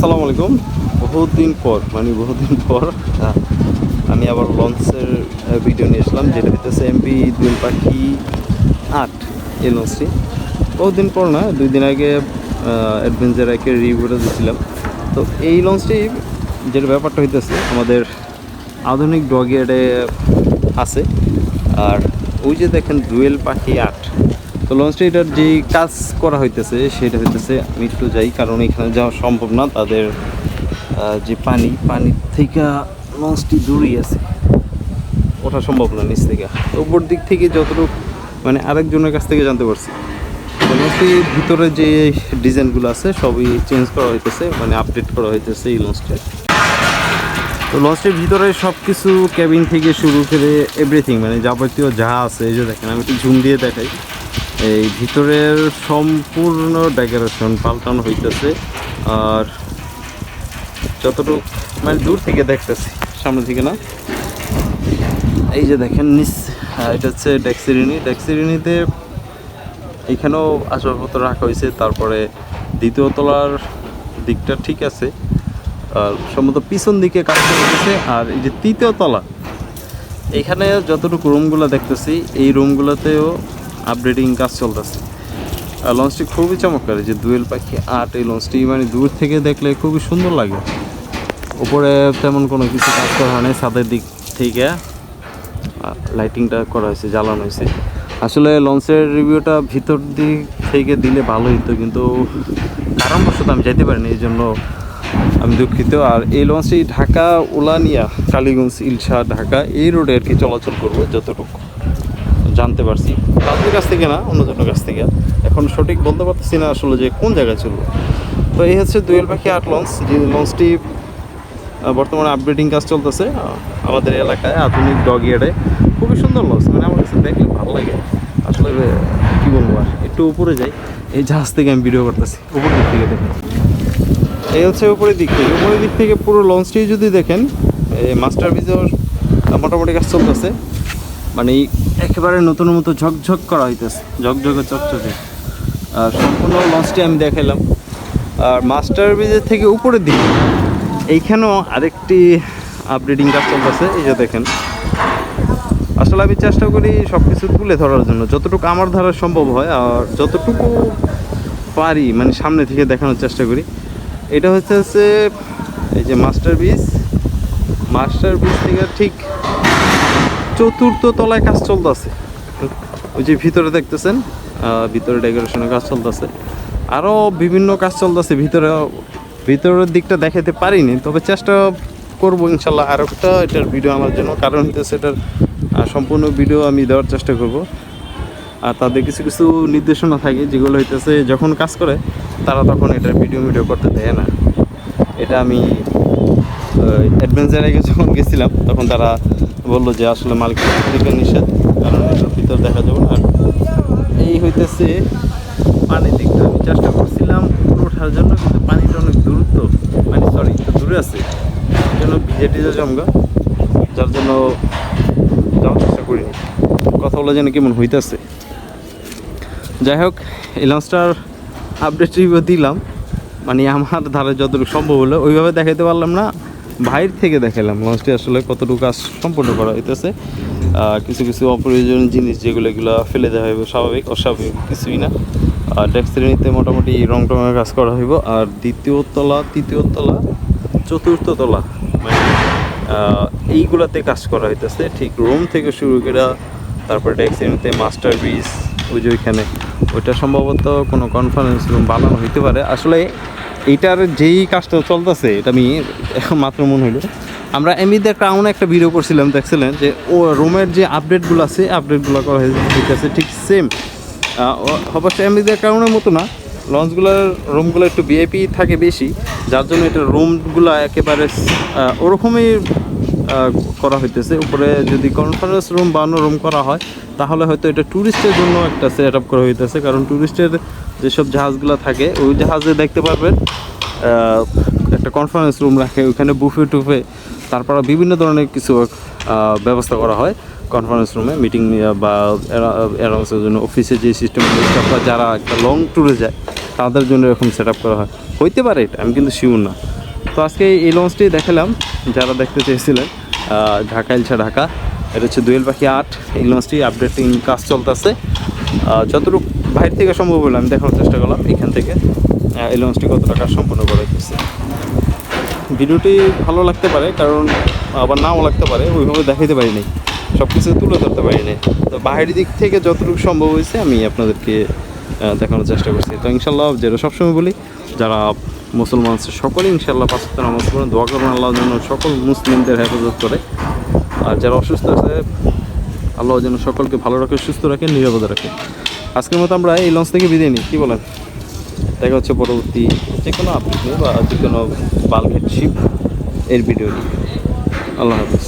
আসসালামু আলাইকুম। বহুত দিন পর মানে বহুত দিন পর আমি আবার লঞ্চের ভিডিও নিয়ে আসলাম যেটা হইতেছে এমপি দুই পাখি আট এই লঞ্চটি। বহুত দিন পর না দুই দিন আগে অ্যাডভেঞ্চার একের রিভিউটা দিয়েছিলাম তো এই লঞ্চটি যেটা ব্যাপারটা হইতেছে আমাদের আধুনিক ডগিয়ারে আছে। আর ওই যে দেখেন দুয়েল পাখি আট। তো লঞ্চটা এটার যে কাজ করা হইতেছে, সেটা হইতেছে আমি একটু যাই, কারণ এখানে যাওয়া সম্ভব না। তাদের যে পানি, পানির থেকে লঞ্চটি দূরেই আছে। ওঠা সম্ভব না নিচ থেকে। তো উপর দিক থেকে যতটুকু মানে আরেকজনের কাছ থেকে জানতে পারছি। লঞ্চটির ভিতরে যে ডিজাইনগুলো আছে, সবই চেঞ্জ করা হইতেছে মানে আপডেট করা হইতেছে এই লঞ্চটা তো লঞ্চটির ভিতরে সব কিছু ক্যাবিন থেকে শুরু করে এভরিথিং মানে যাবতীয় যা আছে, এই যে দেখেন, আমি একটু ঝুম দিয়ে দেখাই। এই ভিতরের সম্পূর্ণ ডেকোরেশন পাল্টানো হইতেছে আর যতটুকু মানে দূর থেকে দেখতেছি, সামনে থেকে না। এই যে দেখেন, নিচ এটা হচ্ছে ডেক্সিরিনি। ডেক্সিরিনিতে এখানেও আসবাবপত্র রাখা হয়েছে, তারপরে দ্বিতীয় তলার দিকটা ঠিক আছে। আর সম্ভবত পিছন দিকে কাজ করা হয়েছে, আর এই যে তৃতীয় তলা, এখানে যতটুকু রুমগুলো দেখতেছি, এই রুমগুলোতেও আপডেটিং কাজ চলতেছে। আর লঞ্চটি খুবই চমৎকার যে দুয়েল পাখি আট, এই লঞ্চটি মানে দূর থেকে দেখলে খুবই সুন্দর লাগে। উপরে তেমন কোনো কিছু কাজ করা হয় নাই ছাদের দিক থেকে লাইটিংটা করা হয়েছে, জ্বালানো হয়েছে। আসলে লঞ্চের রিভিউটা ভিতর দিক থেকে দিলে ভালো হতো কিন্তু কারণবশত আমি যাইতে পারিনি, এই জন্য আমি দুঃখিত। আর এই লঞ্চটি ঢাকা উলানিয়া কালীগঞ্জ, ইলশা, ঢাকা, এই রোডে আর কি চলাচল করব, যতটুকু। জানতে পারছি। তাদের কাছ থেকে না অন্যজনের কাছ থেকে। এখন সঠিক বলতে পারতেছি না আসলে যে কোন জায়গায় চলবো। তো এই হচ্ছে দুয়েল পাখি আট লঞ্চ। যে লঞ্চটি বর্তমানে আপডেটিং কাজ চলতেছে আমাদের এলাকায় আধুনিক ডগ ইয়ার্ডে খুবই সুন্দর লঞ্চ মানে আমার কাছে দেখলে ভালো লাগে। আসলে কি বলব আর, একটু উপরে যাই। এই জাহাজ থেকে আমি ভিডিও করতেছি উপর দিক থেকে দেখেন। এই হচ্ছে উপরের দিক থেকে। উপরের দিক থেকে পুরো লঞ্চটি যদি দেখেন, এই মাস্টার ব্রিজের মোটামুটি কাজ চলতেছে। মানে একেবারে নতুন মতো ঝকঝক করা হইতেছে, ঝকঝকে চকচকে। আর সম্পূর্ণ লঞ্চটি আমি দেখাইলাম। আর মাস্টার ব্রিজের থেকে উপরের দিকে, এইখানেও আরেকটি আপডেটিং কাজ চলতেছে, এই যে দেখেন। আসলে আমি চেষ্টা করি সব কিছু তুলে ধরার জন্য, যতটুকু আমার ধরা সম্ভব হয়, আর যতটুকু পারি মানে সামনে থেকে দেখানোর চেষ্টা করি। এটা হচ্ছে হচ্ছে এই যে মাস্টার ব্রিজ মাস্টার ব্রিজ থেকে ঠিক চতুর্থ তলায় কাজ চলতেছে। ওই যে ভিতরে দেখতেছেন ভিতরে ডেকোরেশনের কাজ চলতেছে। আরও বিভিন্ন কাজ চলতেছে, ভিতরে, ভিতরের দিকটা দেখাতে পারিনি, তবে চেষ্টা করব ইনশাল্লাহ আর একটা, এটার ভিডিও আমার জন্য। কারণ হইতেছে এটার সম্পূর্ণ ভিডিও আমি দেওয়ার চেষ্টা করব। আর তাদের কিছু কিছু নির্দেশনা থাকে, যেগুলো হইতেছে যখন কাজ করে, তারা তখন এটার ভিডিও ভিডিও করতে দেয় না। এটা আমি অ্যাডভেঞ্চার আগে যখন গেছিলাম, তখন তারা বলল যে আসলে মালিক নিষেধ, কারণ এটার ভিতর দেখা যাবে না। এই হইতেছে পানির দিকটা। আমি চেষ্টা করছিলাম উপরে ওঠার জন্য, কিন্তু পানিটা অনেক দূরত্ব। মানে সরি একটু দূরে আছে। এই জন্য ভিজে টিজে জমগা যার জন্য যাওয়ার চেষ্টা করিনি কথা বলা যেন কেমন হইতেছে। যাই হোক, এই লঞ্চটার আপডেট দিলাম। মানে আমার ধারে যতটুকু সম্ভব হলো, ওইভাবে দেখাইতে পারলাম না। বাইরে থেকে দেখালাম লঞ্চটি আসলে কতটুকু কাজ সম্পূর্ণ করা হইতেছে। কিছু কিছু অপ্রয়োজনীয় জিনিস যেগুলো এগুলো ফেলে দেওয়া হইব স্বাভাবিক, অস্বাভাবিক কিছুই না। আর ডেক শ্রেণীতে মোটামুটি রং টঙের কাজ করা হইব। আর দ্বিতীয় তলা, তৃতীয় তলা, চতুর্থ তলা মানে এইগুলাতে কাজ করা হইতেছে। ঠিক রুম থেকে শুরু করে তারপরে ডেক শ্রেণীতে মাস্টার ব্রিজ ওই যে ওইখানে। ওইটা সম্ভবত কোনো কনফারেন্স রুম বানানো হইতে পারে। আসলে এইটার যেই কাজটা চলতেছে, এটা আমি এখন মাত্র মনে হইল। আমরা এমনিতে ক্রাউনে একটা ভিডিও করছিলাম, দেখছিলেন? যে ও রুমের যে আপডেটগুলো আছে আপডেটগুলো করা হয়েছে, ঠিক সেম অবশ্য এমনিতে ক্রাউনের মতো না লঞ্চগুলোর রুমগুলো একটু ভিআইপি থাকে বেশি, যার জন্য এটা রুমগুলো একেবারে ওরকমই করা হইতেছে। উপরে যদি কনফারেন্স রুম বা অন্য রুম করা হয়, তাহলে হয়তো এটা ট্যুরিস্টের জন্য একটা সেট আপ করা হইতেছে, কারণ ট্যুরিস্টের যেসব জাহাজগুলো থাকে, ওই জাহাজে দেখতে পারবেন একটা কনফারেন্স রুম রাখে ওখানে বুফে টুফে, তারপর বিভিন্ন ধরনের কিছু ব্যবস্থা করা হয় কনফারেন্স রুমে মিটিং বা অ্যানাউন্সের জন্য অফিসে যে সিস্টেমগুলো যারা একটা লং ট্যুরে যায়, তাদের জন্য এরকম সেট করা হয়। হইতে পারে এটা, আমি কিন্তু শিওর না। তো আজকে এই লঞ্চটি দেখালাম, যারা দেখতে চেয়েছিলেন ঢাকা ইলছা ঢাকা, এটা হচ্ছে দুয়েল পাখি আট, এই লঞ্চটি আপডেটিং কাজ চলতেছে। যতটুকু বাইরে থেকে সম্ভব হলো, আমি দেখানোর চেষ্টা করলাম, এখান থেকে। এই লঞ্চটি কত টাকা সম্পূর্ণ করে দিচ্ছে ভিডিওটি ভালো লাগতে পারে, কারণ আবার নাও লাগতে পারে, ওইভাবে দেখাইতে পারিনি সব কিছু তুলে ধরতে পারিনি তো বাহিরের দিক থেকে যতটুকু সম্ভব হয়েছে, আমি আপনাদেরকে দেখানোর চেষ্টা করছি। তো ইনশাল্লাহ যেটা সবসময় বলি, যারা মুসলমান সকলে ইনশাল্লাহ পাঁচ ওয়াক্ত নামাজ পড়েন, দোয়া করবেন আল্লাহ যেন সকল মুসলিমদের হেফাজত করে। আর যারা অসুস্থ আছে, আল্লাহ যেন সকলকে ভালো রাখে, সুস্থ রাখে, নিরাপদে রাখে। আজকের মতো আমরা এই লঞ্চ থেকে বিদায় নিই। কী বলেন? দেখা হচ্ছে পরবর্তী যে কোনো আপডেট বা যে কোনো বাল্কেট শিপ এর ভিডিও নিয়ে। আল্লাহ হাফিজ।